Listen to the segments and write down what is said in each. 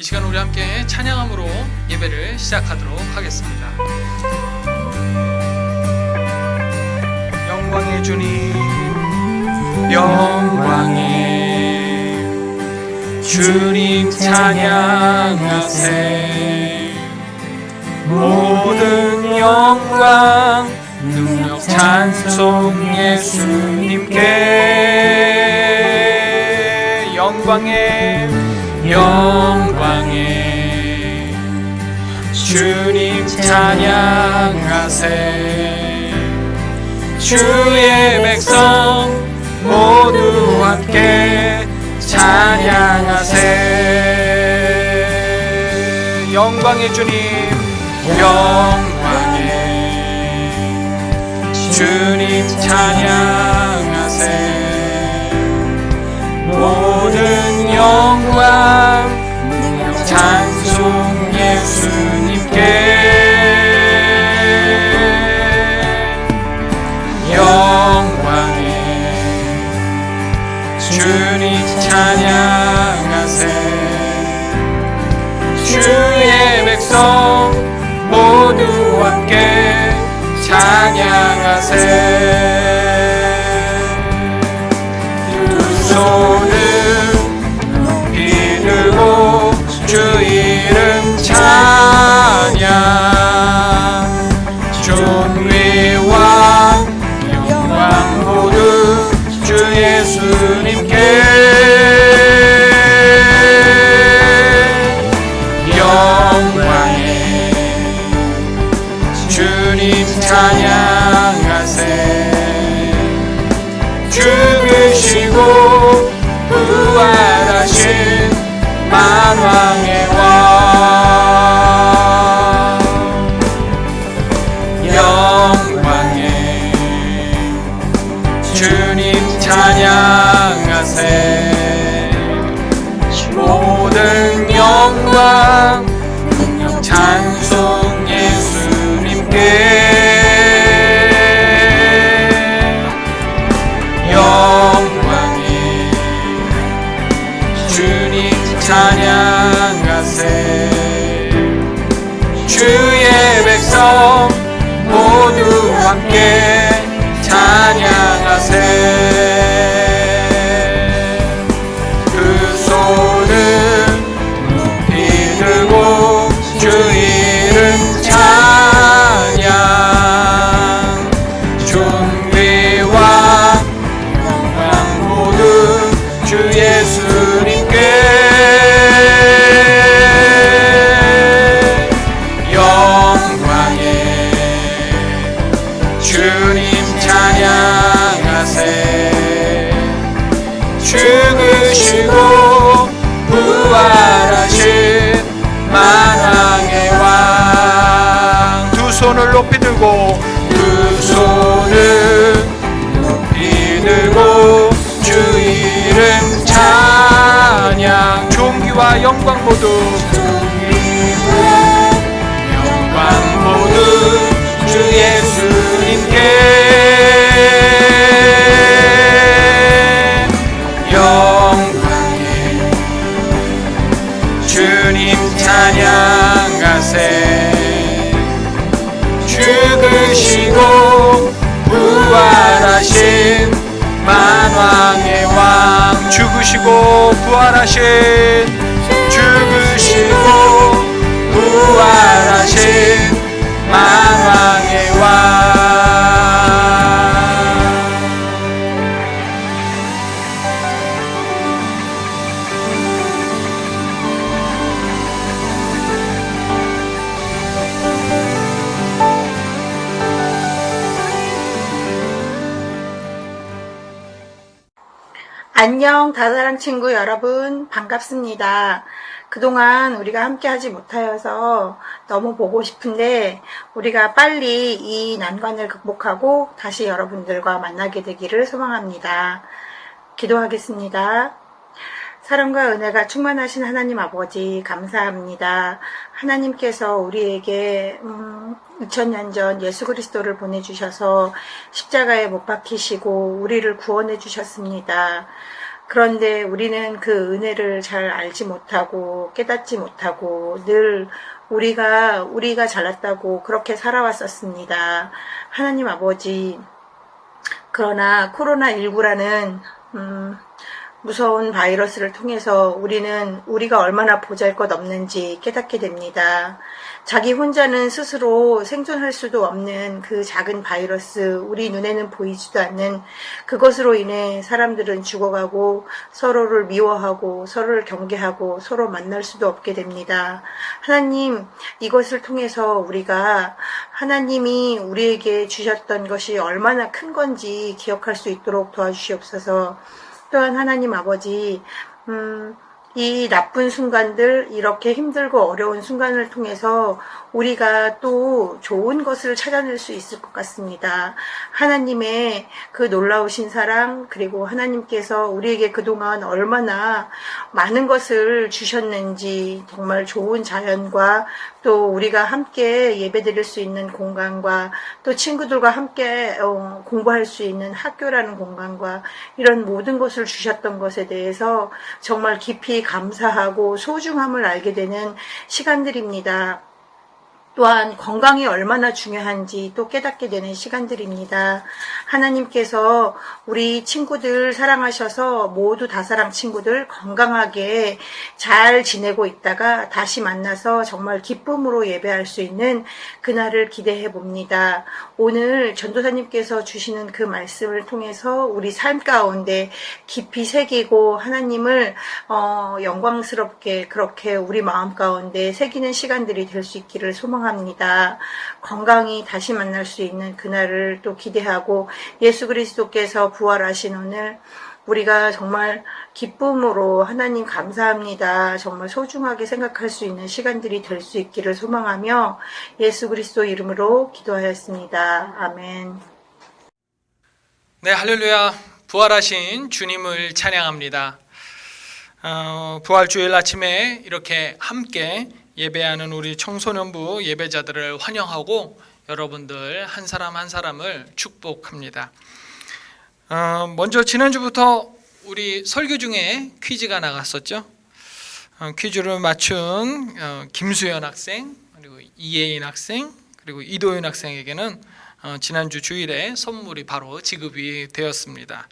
이 시간 우리 함께 찬양함으로 예배를 시작하도록 하겠습니다. 영광의 주님, 영광의 주님 찬양하세. 모든 영광, 능력 찬송 예수님께 영광의 영광의 주님 찬양하세. 주의 백성 모두 함께 찬양하세. 영광의 주님 영광의 주님 찬양하세 영광. 찬송 예수님께. 영광의 주님 찬양 영 죽으시고 부활하신 만왕의 왕. 두 손을 높이 들고 두 손을 높이 들고 주 이름 찬양. 존귀와 영광 모두 죽으 안녕, 다사랑 친구 여러분. 반갑습니다. 그동안 우리가 함께 하지 못하여서 너무 보고 싶은데, 우리가 빨리 이 난관을 극복하고 다시 여러분들과 만나게 되기를 소망합니다. 기도하겠습니다. 사랑과 은혜가 충만하신 하나님 아버지 감사합니다. 하나님께서 우리에게 음, 2000년 전 예수 그리스도를 보내주셔서 십자가에 못 박히시고 우리를 구원해 주셨습니다. 그런데 우리는 그 은혜를 잘 알지 못하고 깨닫지 못하고 늘 우리가 우리가 잘났다고 그렇게 살아왔었습니다. 하나님 아버지 그러나 코로나 19라는 음, 무서운 바이러스를 통해서 우리는 우리가 얼마나 보잘 것 없는지 깨닫게 됩니다. 자기 혼자는 스스로 생존할 수도 없는 그 작은 바이러스, 우리 눈에는 보이지도 않는 그것으로 인해 사람들은 죽어가고 서로를 미워하고 서로를 경계하고 서로 만날 수도 없게 됩니다. 하나님, 이것을 통해서 우리가 하나님이 우리에게 주셨던 것이 얼마나 큰 건지 기억할 수 있도록 도와주시옵소서. 또한 하나님 아버지, 음, 이 나쁜 순간들, 이렇게 힘들고 어려운 순간을 통해서 우리가 또 좋은 것을 찾아낼 수 있을 것 같습니다. 하나님의 그 놀라우신 사랑, 그리고 하나님께서 우리에게 그동안 얼마나 많은 것을 주셨는지 정말 좋은 자연과 또 우리가 함께 예배 드릴 수 있는 공간과 또 친구들과 함께 어, 공부할 수 있는 학교라는 공간과 이런 모든 것을 주셨던 것에 대해서 정말 깊이 감사하고 소중함을 알게 되는 시간들입니다. 또한 건강이 얼마나 중요한지 또 깨닫게 되는 시간들입니다. 하나님께서 우리 친구들 사랑하셔서 모두 다사랑 친구들 건강하게 잘 지내고 있다가 다시 만나서 정말 기쁨으로 예배할 수 있는 그날을 기대해 봅니다. 오늘 전도사님께서 주시는 그 말씀을 통해서 우리 삶 가운데 깊이 새기고 하나님을 어, 영광스럽게 그렇게 우리 마음 가운데 새기는 시간들이 될 수 있기를 소망합니다. 건강히 다시 만날 수 있는 그날을 또 기대하고 예수 그리스도께서 부활하신 오늘 우리가 정말 기쁨으로 하나님 감사합니다. 정말 소중하게 생각할 수 있는 시간들이 될 수 있기를 소망하며 예수 그리스도 이름으로 기도하였습니다. 아멘. 네, 할렐루야. 부활하신 주님을 찬양합니다. 어, 부활주일 아침에 이렇게 함께 예배하는 우리 청소년부 예배자들을 환영하고 여러분들 한 사람 한 사람을 축복합니다. 어, 먼저 지난주부터 우리 설교 중에 퀴즈가 나갔었죠. 어, 퀴즈를 맞춘 어, 김수연 학생 그리고 이예인 학생 그리고 이도윤 학생에게는 어, 지난주 주일에 선물이 바로 지급이 되었습니다.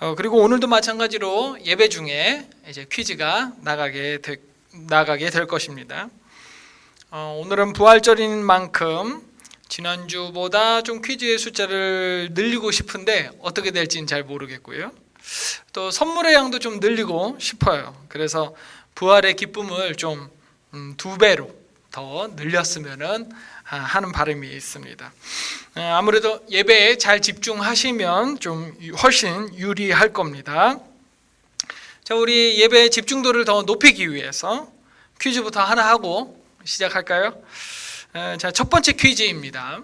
어, 그리고 오늘도 마찬가지로 예배 중에 이제 퀴즈가 나가게 되, 나가게 될 것입니다. 어, 오늘은 부활절인 만큼 지난주보다 좀 퀴즈의 숫자를 늘리고 싶은데 어떻게 될지는 잘 모르겠고요. 또 선물의 양도 좀 늘리고 싶어요. 그래서 부활의 기쁨을 좀두 배로 더 늘렸으면은 아, 하는 바람이 있습니다. 어, 아무래도 예배에 잘 집중하시면 좀 훨씬 유리할 겁니다. 자, 우리 예배 집중도를 더 높이기 위해서 퀴즈부터 하나 하고 시작할까요? 에, 자, 첫 번째 퀴즈입니다.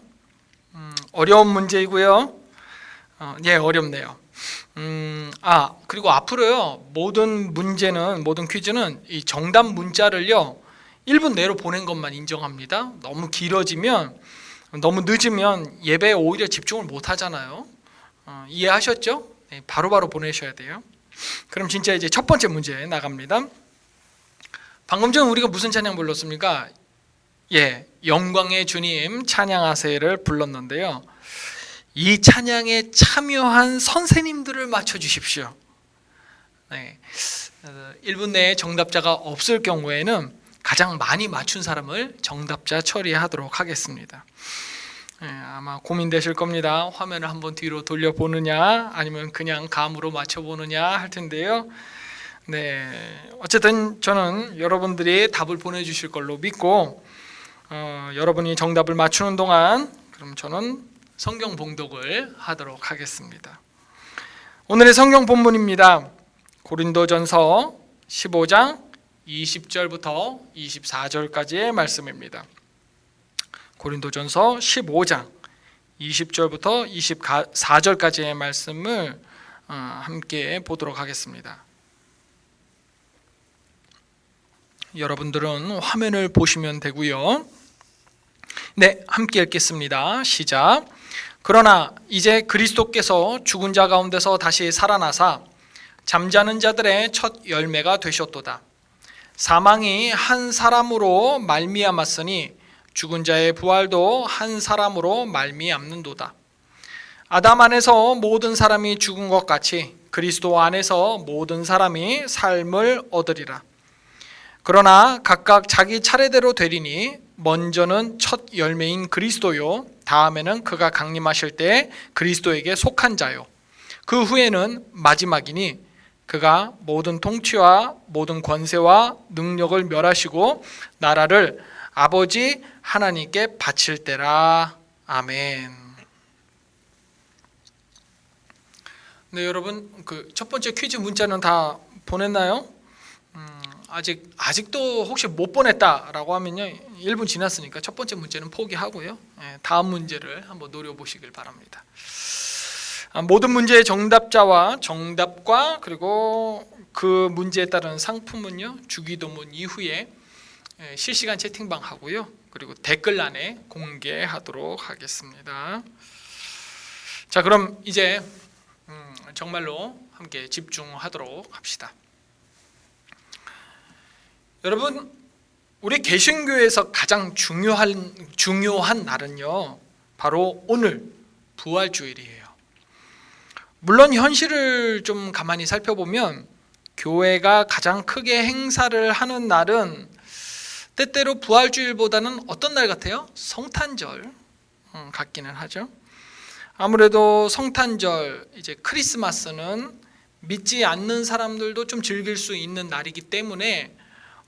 음, 어려운 문제이고요. 어, 예, 어렵네요. 음, 아, 그리고 앞으로요, 모든 문제는, 모든 퀴즈는 이 정답 문자를요, 1분 내로 보낸 것만 인정합니다. 너무 길어지면, 너무 늦으면 예배에 오히려 집중을 못 하잖아요. 어, 이해하셨죠? 네, 바로바로 보내셔야 돼요. 그럼 진짜 이제 첫 번째 문제 나갑니다. 방금 전 우리가 무슨 찬양 불렀습니까? 예, 영광의 주님 찬양하세요를 불렀는데요. 이 찬양에 참여한 선생님들을 맞춰 주십시오. 네. 어, 1분 내에 정답자가 없을 경우에는 가장 많이 맞춘 사람을 정답자 처리하도록 하겠습니다. 네, 아마 고민되실 겁니다. 화면을 한번 뒤로 돌려 보느냐, 아니면 그냥 감으로 맞춰 보느냐 할 텐데요. 네, 어쨌든 저는 여러분들이 답을 보내주실 걸로 믿고 어, 여러분이 정답을 맞추는 동안 그럼 저는 성경 봉독을 하도록 하겠습니다. 오늘의 성경 본문입니다. 고린도전서 15장 20절부터 24절까지의 말씀입니다. 고린도전서 15장 20절부터 24절까지의 말씀을 어, 함께 보도록 하겠습니다. 여러분들은 화면을 보시면 되고요. 네, 함께 읽겠습니다. 시작. 그러나 이제 그리스도께서 죽은 자 가운데서 다시 살아나사 잠자는 자들의 첫 열매가 되셨도다. 사망이 한 사람으로 말미암았으니 죽은 자의 부활도 한 사람으로 말미암는도다. 아담 안에서 모든 사람이 죽은 것 같이 그리스도 안에서 모든 사람이 삶을 얻으리라. 그러나 각각 자기 차례대로 되리니 먼저는 첫 열매인 그리스도요 다음에는 그가 강림하실 때 그리스도에게 속한 자요 그 후에는 마지막이니 그가 모든 통치와 모든 권세와 능력을 멸하시고 나라를 아버지 하나님께 바칠 때라 아멘. 네 여러분 그 첫 번째 퀴즈 문자는 다 보냈나요? 음, 아직 아직도 혹시 못 보냈다라고 하면요 1분 지났으니까 첫 번째 문제는 포기하고요 예, 다음 문제를 한번 노려 보시길 바랍니다. 아, 모든 문제의 정답자와 정답과 그리고 그 문제에 따른 상품은요 주기도문 이후에 예, 실시간 채팅방 하고요 그리고 댓글란에 공개하도록 하겠습니다. 자 그럼 이제 음, 정말로 함께 집중하도록 합시다. 여러분 우리 개신교에서 가장 중요한 중요한 날은요 바로 오늘 부활주일이에요. 물론 현실을 좀 가만히 살펴보면 교회가 가장 크게 행사를 하는 날은 때때로 부활주일보다는 어떤 날 같아요? 성탄절 음, 같기는 하죠. 아무래도 성탄절 이제 크리스마스는 믿지 않는 사람들도 좀 즐길 수 있는 날이기 때문에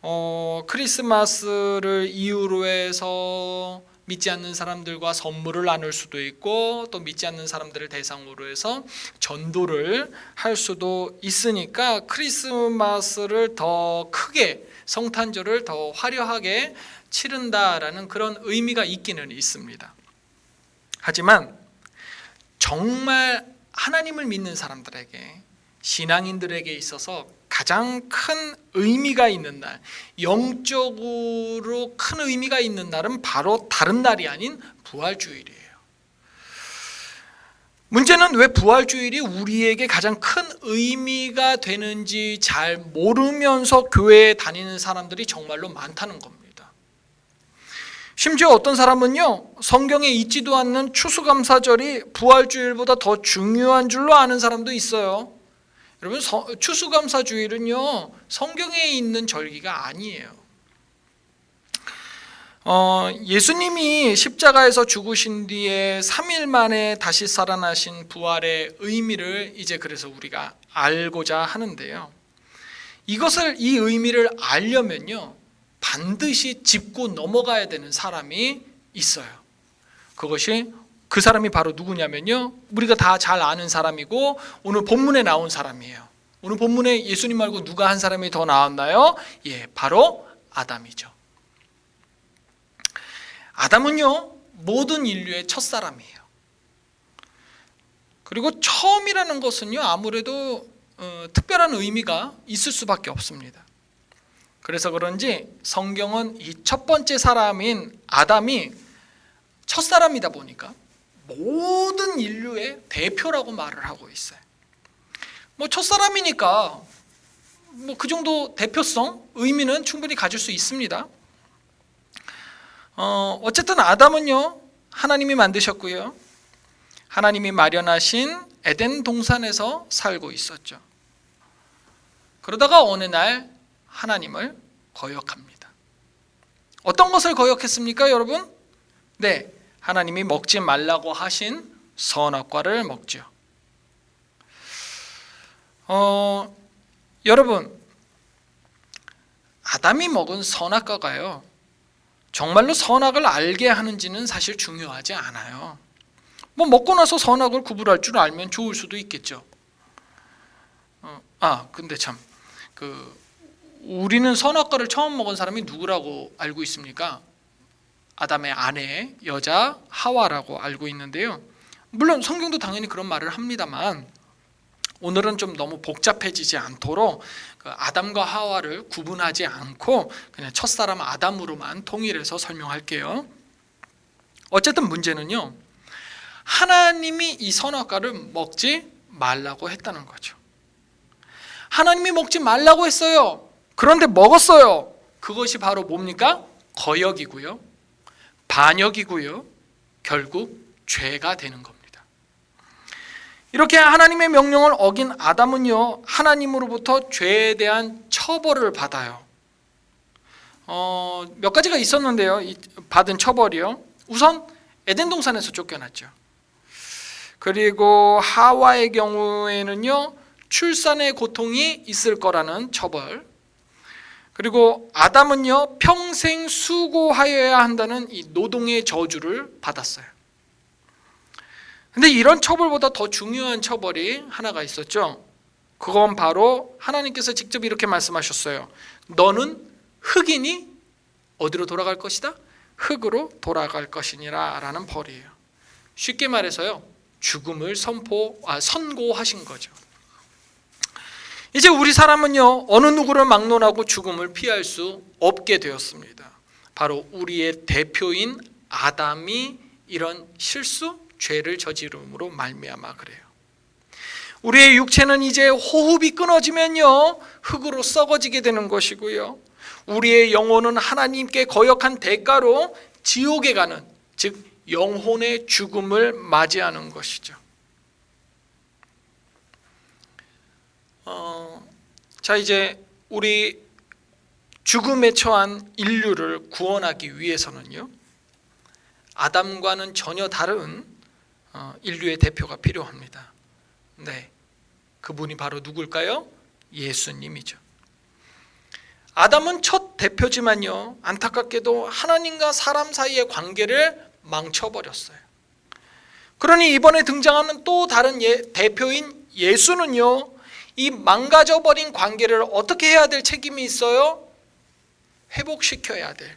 어, 크리스마스를 이유로 해서 믿지 않는 사람들과 선물을 나눌 수도 있고 또 믿지 않는 사람들을 대상으로 해서 전도를 할 수도 있으니까 크리스마스를 더 크게 성탄절을 더 화려하게 치른다라는 그런 의미가 있기는 있습니다. 하지만 정말 하나님을 믿는 사람들에게 신앙인들에게 있어서 가장 큰 의미가 있는 날, 영적으로 큰 의미가 있는 날은 바로 다른 날이 아닌 부활주일이에요. 문제는 왜 부활주일이 우리에게 가장 큰 의미가 되는지 잘 모르면서 교회에 다니는 사람들이 정말로 많다는 겁니다. 심지어 어떤 사람은요, 성경에 있지도 않는 추수감사절이 부활주일보다 더 중요한 줄로 아는 사람도 있어요. 여러분 추수감사주일은요 성경에 있는 절기가 아니에요. 어, 예수님이 십자가에서 죽으신 뒤에 3일 만에 다시 살아나신 부활의 의미를 이제 그래서 우리가 알고자 하는데요. 이것을 이 의미를 알려면요 반드시 짚고 넘어가야 되는 사람이 있어요. 그것이 그 사람이 바로 누구냐면요. 우리가 다 잘 아는 사람이고 오늘 본문에 나온 사람이에요. 오늘 본문에 예수님 말고 누가 한 사람이 더 나왔나요? 예, 바로 아담이죠. 아담은요, 모든 인류의 첫 사람이에요. 그리고 처음이라는 것은요, 아무래도 어, 특별한 의미가 있을 수밖에 없습니다. 그래서 그런지 성경은 이 첫 번째 사람인 아담이 첫 사람이다 보니까 모든 인류의 대표라고 말을 하고 있어요. 뭐 첫 사람이니까 뭐 그 정도 대표성 의미는 충분히 가질 수 있습니다. 어, 어쨌든 아담은요 하나님이 만드셨고요. 하나님이 마련하신 에덴 동산에서 살고 있었죠. 그러다가 어느 날 하나님을 거역합니다. 어떤 것을 거역했습니까, 여러분? 네, 하나님이 먹지 말라고 하신 선악과를 먹죠. 어, 여러분, 아담이 먹은 선악과가요, 정말로 선악을 알게 하는지는 사실 중요하지 않아요. 뭐 먹고 나서 선악을 구분할 줄 알면 좋을 수도 있겠죠. 어, 아, 근데 참, 그 우리는 선악과를 처음 먹은 사람이 누구라고 알고 있습니까? 아담의 아내 여자 하와라고 알고 있는데요. 물론 성경도 당연히 그런 말을 합니다만 오늘은 좀 너무 복잡해지지 않도록 그 아담과 하와를 구분하지 않고 그냥 첫사람 아담으로만 통일해서 설명할게요. 어쨌든 문제는요. 하나님이 이 선악과를 먹지 말라고 했다는 거죠. 하나님이 먹지 말라고 했어요. 그런데 먹었어요. 그것이 바로 뭡니까? 거역이고요. 반역이고요. 결국 죄가 되는 겁니다. 이렇게 하나님의 명령을 어긴 아담은요, 하나님으로부터 죄에 대한 처벌을 받아요. 어, 몇 가지가 있었는데요. 이 받은 처벌이요. 우선 에덴 동산에서 쫓겨났죠. 그리고 하와의 경우에는요. 출산의 고통이 있을 거라는 처벌. 그리고 아담은요. 평생 수고하여야 한다는 이 노동의 저주를 받았어요. 근데 이런 처벌보다 더 중요한 처벌이 하나가 있었죠. 그건 바로 하나님께서 직접 이렇게 말씀하셨어요. 너는 흑인이 어디로 돌아갈 것이다? 흙으로 돌아갈 것이니라 라는 벌이에요. 쉽게 말해서요. 죽음을 선포 아, 선고하신 거죠. 이제 우리 사람은요. 어느 누구를 막론하고 죽음을 피할 수 없게 되었습니다. 바로 우리의 대표인 아담이 이런 실수, 죄를 저지름으로 말미암아 그래요. 우리의 육체는 이제 호흡이 끊어지면요. 흙으로 썩어지게 되는 것이고요. 우리의 영혼은 하나님께 거역한 대가로 지옥에 가는 즉 영혼의 죽음을 맞이하는 것이죠. 어, 자 이제 우리 죽음에 처한 인류를 구원하기 위해서는요. 아담과는 전혀 다른 어, 인류의 대표가 필요합니다. 네, 그분이 바로 누굴까요? 예수님이죠. 아담은 첫 대표지만요. 안타깝게도 하나님과 사람 사이의 관계를 망쳐버렸어요. 그러니 이번에 등장하는 또 다른 예, 대표인 예수는요. 이 망가져버린 관계를 어떻게 해야 될 책임이 있어요? 회복시켜야 될.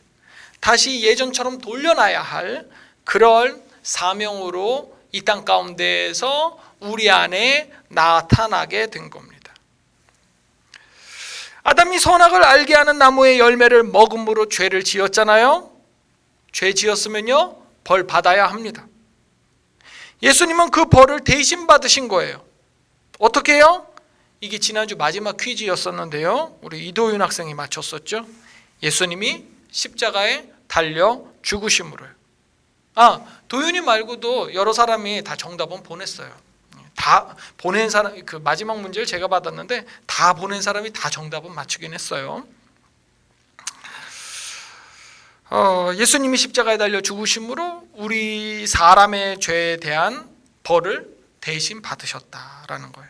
다시 예전처럼 돌려놔야 할 그런 사명으로 이 땅 가운데에서 우리 안에 나타나게 된 겁니다. 아담이 선악을 알게 하는 나무의 열매를 먹음으로 죄를 지었잖아요. 죄 지었으면요 벌 받아야 합니다. 예수님은 그 벌을 대신 받으신 거예요. 어떻게 해요? 이게 지난주 마지막 퀴즈였었는데요. 우리 이도윤 학생이 맞췄었죠. 예수님이 십자가에 달려 죽으심으로요. 아 도윤이 말고도 여러 사람이 다 정답은 보냈어요. 다 보낸 사람 그 마지막 문제를 제가 받았는데 다 보낸 사람이 다 정답은 맞추긴 했어요. 어, 예수님이 십자가에 달려 죽으심으로 우리 사람의 죄에 대한 벌을 대신 받으셨다라는 거예요.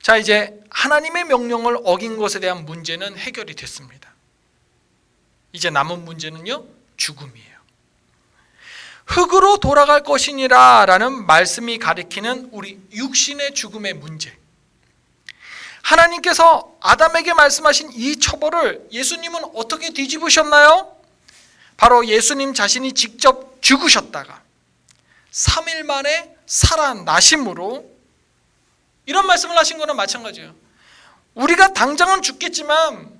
자, 이제 하나님의 명령을 어긴 것에 대한 문제는 해결이 됐습니다. 이제 남은 문제는요, 죽음이에요. 흙으로 돌아갈 것이니라 라는 말씀이 가리키는 우리 육신의 죽음의 문제. 하나님께서 아담에게 말씀하신 이 처벌을 예수님은 어떻게 뒤집으셨나요? 바로 예수님 자신이 직접 죽으셨다가 3일 만에 살아나심으로 이런 말씀을 하신 거는 마찬가지예요. 우리가 당장은 죽겠지만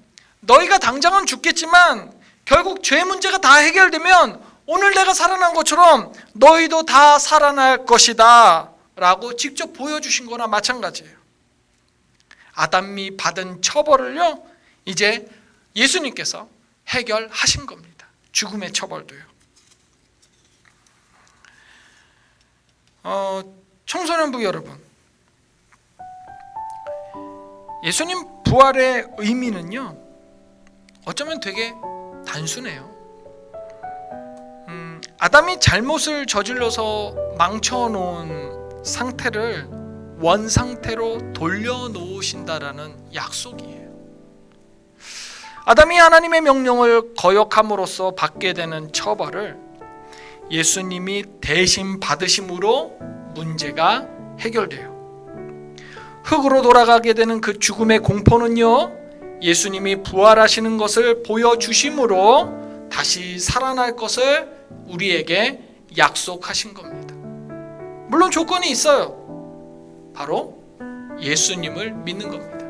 너희가 당장은 죽겠지만 결국 죄 문제가 다 해결되면 오늘 내가 살아난 것처럼 너희도 다 살아날 것이다 라고 직접 보여주신 거나 마찬가지예요. 아담이 받은 처벌을요, 이제 예수님께서 해결하신 겁니다. 죽음의 처벌도요. 어, 청소년부 여러분, 예수님 부활의 의미는요, 어쩌면 되게 단순해요. 음, 아담이 잘못을 저질러서 망쳐놓은 상태를 원 상태로 돌려놓으신다라는 약속이에요. 아담이 하나님의 명령을 거역함으로써 받게 되는 처벌을 예수님이 대신 받으심으로 문제가 해결돼요. 흙으로 돌아가게 되는 그 죽음의 공포는요, 예수님이 부활하시는 것을 보여주심으로 다시 살아날 것을 우리에게 약속하신 겁니다. 물론 조건이 있어요. 바로 예수님을 믿는 겁니다.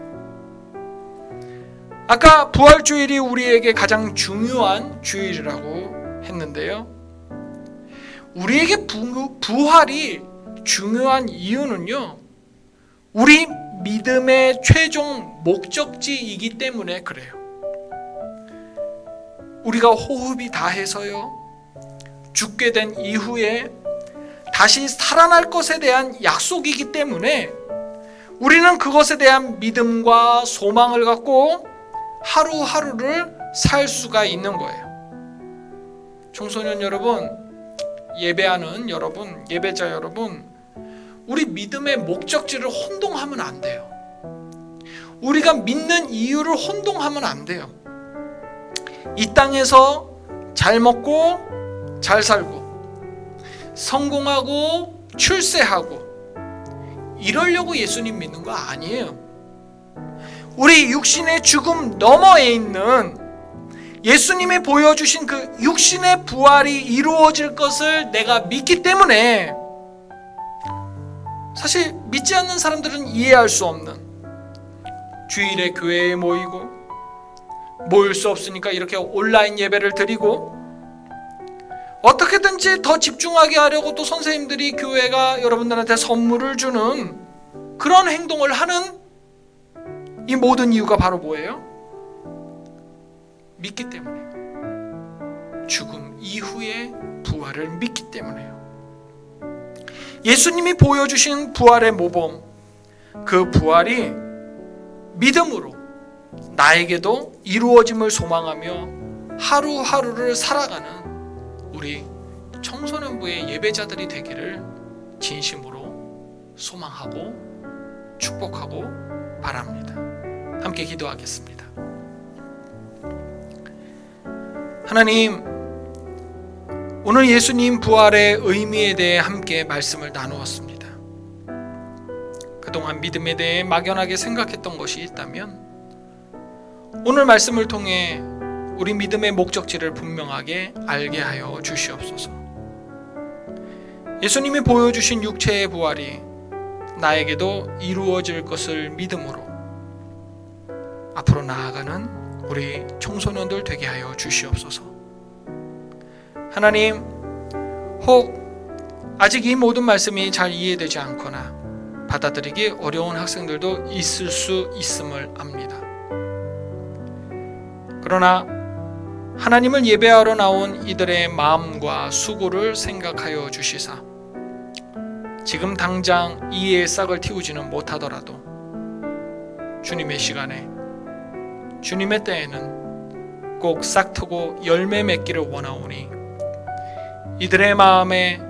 아까 부활 주일이 우리에게 가장 중요한 주일이라고 했는데요. 우리에게 부, 부활이 중요한 이유는요. 우리 믿음의 최종 목적지이기 때문에 그래요. 우리가 호흡이 다해서요. 죽게 된 이후에 다시 살아날 것에 대한 약속이기 때문에 우리는 그것에 대한 믿음과 소망을 갖고 하루하루를 살 수가 있는 거예요. 청소년 여러분, 예배하는 여러분, 예배자 여러분, 우리 믿음의 목적지를 혼동하면 안 돼요. 우리가 믿는 이유를 혼동하면 안 돼요. 이 땅에서 잘 먹고 잘 살고 성공하고 출세하고 이러려고 예수님 믿는 거 아니에요. 우리 육신의 죽음 너머에 있는 예수님이 보여주신 그 육신의 부활이 이루어질 것을 내가 믿기 때문에 사실 믿지 않는 사람들은 이해할 수 없는 주일에 교회에 모이고 모일 수 없으니까 이렇게 온라인 예배를 드리고 어떻게든지 더 집중하게 하려고 또 선생님들이 교회가 여러분들한테 선물을 주는 그런 행동을 하는 이 모든 이유가 바로 뭐예요? 믿기 때문에 죽음 이후의 부활을 믿기 때문에요. 예수님이 보여주신 부활의 모범 그 부활이 믿음으로 나에게도 이루어짐을 소망하며 하루하루를 살아가는 우리 청소년부의 예배자들이 되기를 진심으로 소망하고 축복하고 바랍니다. 함께 기도하겠습니다. 하나님, 오늘 예수님 부활의 의미에 대해 함께 말씀을 나누었습니다. 그동안 믿음에 대해 막연하게 생각했던 것이 있다면 오늘 말씀을 통해 우리 믿음의 목적지를 분명하게 알게 하여 주시옵소서. 예수님이 보여주신 육체의 부활이 나에게도 이루어질 것을 믿음으로 앞으로 나아가는 우리 청소년들 되게 하여 주시옵소서. 하나님, 혹 아직 이 모든 말씀이 잘 이해되지 않거나 받아들이기 어려운 학생들도 있을 수 있음을 압니다. 그러나 하나님을 예배하러 나온 이들의 마음과 수고를 생각하여 주시사. 지금 당장 이의 싹을 틔우지는 못하더라도 주님의 시간에 주님의 때에는 꼭 싹 트고 열매 맺기를 원하오니 이들의 마음에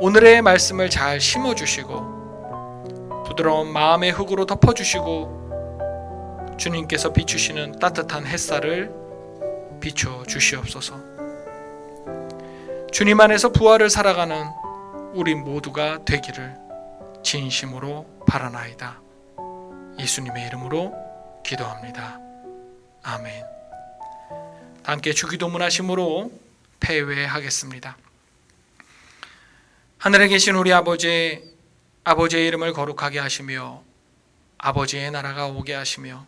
오늘의 말씀을 잘 심어 주시고 부드러운 마음의 흙으로 덮어 주시고 주님께서 비추시는 따뜻한 햇살을 비춰 주시옵소서. 주님 안에서 부활을 살아가는 우리 모두가 되기를 진심으로 바라나이다. 예수님의 이름으로 기도합니다. 아멘. 다 함께 주기도문 하심으로 폐회하겠습니다. 하늘에 계신 우리 아버지 아버지의 이름을 거룩하게 하시며 아버지의 나라가 오게 하시며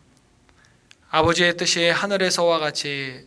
아버지의 뜻이 하늘에서와 같이